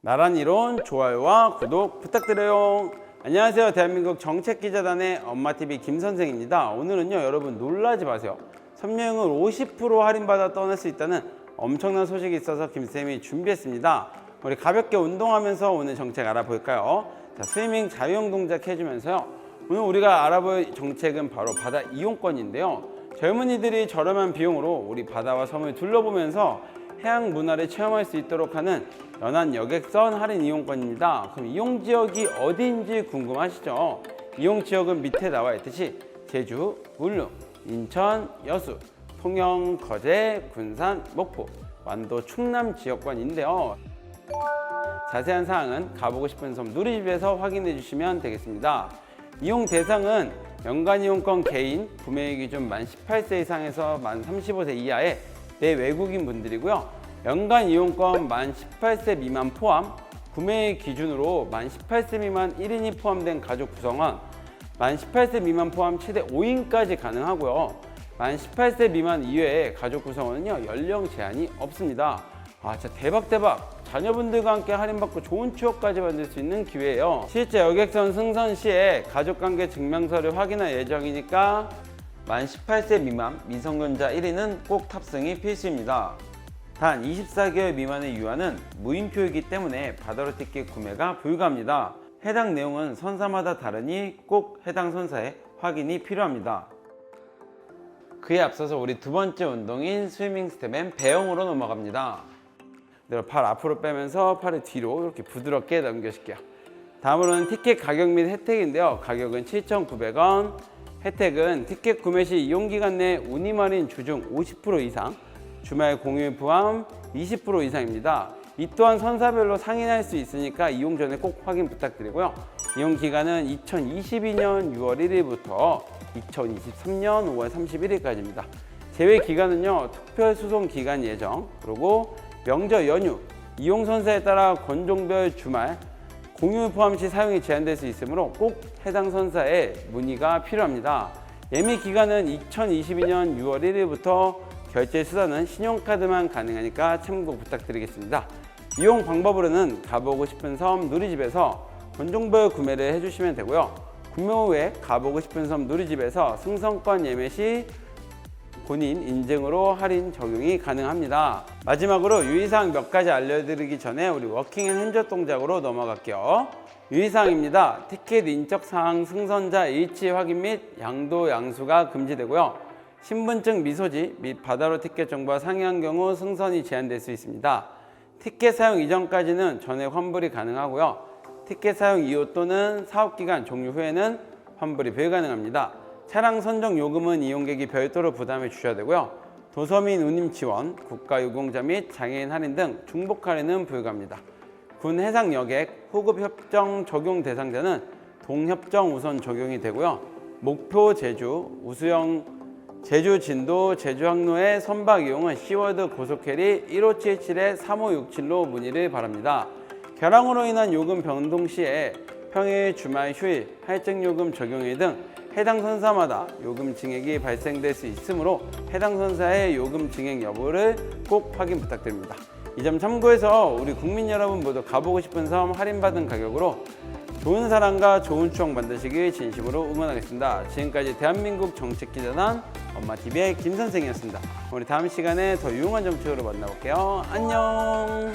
나란 이론 좋아요와 구독 부탁드려요. 안녕하세요. 대한민국 정책기자단의 엄마TV 김선생입니다. 오늘은요, 여러분 놀라지 마세요. 섬유형을 50% 할인받아 떠날 수 있다는 엄청난 소식이 있어서 김쌤이 준비했습니다. 우리 가볍게 운동하면서 오늘 정책 알아볼까요? 자, 스위밍 자유형 동작 해주면서요. 오늘 우리가 알아볼 정책은 바로 바다 이용권인데요. 젊은이들이 저렴한 비용으로 우리 바다와 섬을 둘러보면서 해양 문화를 체험할 수 있도록 하는 연안 여객선 할인 이용권입니다. 그럼 이용 지역이 어디인지 궁금하시죠? 이용 지역은 밑에 나와 있듯이 제주, 울릉, 인천, 여수, 통영, 거제, 군산, 목포, 완도, 충남 지역권인데요. 자세한 사항은 가보고 싶은 섬 누리집에서 확인해 주시면 되겠습니다. 이용 대상은 연간 이용권 개인, 구매 기준 만 18세 이상에서 만 35세 이하의 내 외국인 분들이고요. 연간 이용권 만 18세 미만 포함, 구매 기준으로 만 18세 미만 1인이 포함된 가족 구성원, 만 18세 미만 포함 최대 5인까지 가능하고요. 만 18세 미만 이외의 가족 구성원은요 연령 제한이 없습니다. 아 진짜 대박 대박! 자녀분들과 함께 할인받고 좋은 추억까지 만들 수 있는 기회예요. 실제 여객선 승선 시에 가족관계 증명서를 확인할 예정이니까 만 18세 미만 미성년자 1인은 꼭 탑승이 필수입니다. 단 24개월 미만의 유아는 무인표이기 때문에 바다로 티켓 구매가 불가합니다. 해당 내용은 선사마다 다르니 꼭 해당 선사에 확인이 필요합니다. 그에 앞서서 우리 두 번째 운동인 스위밍 스텝엔 배영으로 넘어갑니다. 내가 팔 앞으로 빼면서 팔을 뒤로 이렇게 부드럽게 넘겨줄게요. 다음으로는 티켓 가격 및 혜택인데요. 가격은 7,900원. 혜택은 티켓 구매 시 이용 기간 내 우니마린 주중 50% 이상, 주말 공휴일 포함 20% 이상입니다. 이 또한 선사별로 상인할 수 있으니까 이용 전에 꼭 확인 부탁드리고요. 이용 기간은 2022년 6월 1일부터 2023년 5월 31일까지입니다. 제외 기간은요, 특별 수송 기간 예정, 그리고 명절 연휴, 이용 선사에 따라 건종별 주말, 공휴일 포함 시 사용이 제한될 수 있으므로 꼭 해당 선사에 문의가 필요합니다. 예매 기간은 2022년 6월 1일부터 결제 수단은 신용카드만 가능하니까 참고 부탁드리겠습니다. 이용 방법으로는 가보고 싶은 섬 누리집에서 건종별 구매를 해주시면 되고요. 구매 후에 가보고 싶은 섬 누리집에서 승선권 예매 시 본인 인증으로 할인 적용이 가능합니다. 마지막으로 유의사항 몇 가지 알려드리기 전에 우리 워킹 앤 핸즈 동작으로 넘어갈게요. 유의사항입니다. 티켓 인적 사항 승선자 일치 확인 및 양도 양수가 금지되고요. 신분증 미소지 및 바다로 티켓 정보가 상이한 경우 승선이 제한될 수 있습니다. 티켓 사용 이전까지는 전액 환불이 가능하고요. 티켓 사용 이후 또는 사업기간 종료 후에는 환불이 불가능합니다. 차량 선정 요금은 이용객이 별도로 부담해 주셔야 되고요. 도서민 운임 지원, 국가 유공자 및 장애인 할인 등 중복 할인은 불가합니다. 군 해상 여객 호급 협정 적용 대상자는 동협정 우선 적용이 되고요. 목표 제주, 우수영 제주 진도 제주 항로의 선박 이용은 시월드 고속해리 1577-3567로 문의를 바랍니다. 결항으로 인한 요금 변동 시에 평일, 주말, 휴일, 할증 요금 적용일 등 해당 선사마다 요금 증액이 발생될 수 있으므로 해당 선사의 요금 증액 여부를 꼭 확인 부탁드립니다. 이 점 참고해서 우리 국민 여러분 모두 가보고 싶은 섬 할인받은 가격으로 좋은 사랑과 좋은 추억 만드시길 진심으로 응원하겠습니다. 지금까지 대한민국 정책기자단 엄마TV의 김선생이었습니다. 우리 다음 시간에 더 유용한 정책으로 만나볼게요. 안녕!